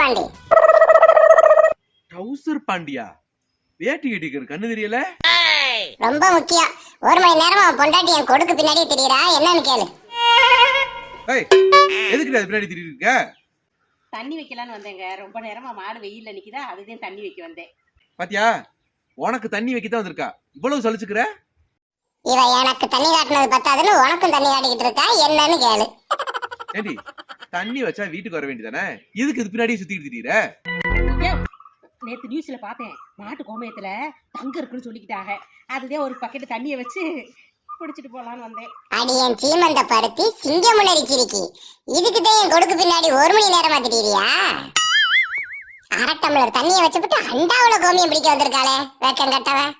பாண்டி. டவுசர் பாண்டியா? வேட்டி கட்டிக்கிற கண்ணு தெரியல? ரொம்ப முக்கியம். ஒரு மணி நேரமா அவன் பொண்டாட்டி என் கொடுக்கு பின்னாடியே திரியறா என்னன்னு கேளு. ஏய் எதுக்கு அது பின்னாடி திரிட்டு இருக்க? தண்ணி வைக்கலான்னு வந்தேங்க. ரொம்ப நேரமா மாடு வெயில்ல நிக்குதா? அதுதான் தண்ணி வைக்க வந்தேன். பாத்தியா உனக்கு தண்ணி வைக்க தான் வந்திருக்கா. இவ்வளவு சலிச்சுக்கிற? இவ எனக்கு தண்ணி காட்டினது பத்தாதுன்னு உனக்கும் தண்ணி காட்டிக்கிட்டு இருக்கா? என்னன்னு கேளு. ஏண்டி தண்ணி வச்சா வீட்டுக்கு வர வேண்டியதானே? இதுக்கு இது பின்னாடியே சுத்திட்டு ஏன், நேத்து நியூஸ்ல பார்த்தேன். மாட்டு கோமயத்துல தங்க இருக்குன்னு சொல்லிக்கிட்டாங்க. அதுதான் ஒரு பக்கெட் தண்ணியை வச்சு குடிச்சிட்டு போலான்னு வந்தேன். அடியன் சீமந்த பருத்தி சிங்கம் முன்னடிச்சிருக்கி இதுக்கு தான் என் கொடுக்கு பின்னாடி ஒரு மணி நேரமா திரியிறியா? அரை டம்ளர் தண்ணியை வச்சுப்புட்டு அண்டாவுல கோமியம் பிடிக்க வந்திருக்காளே வேக்கம் கட்டவன்.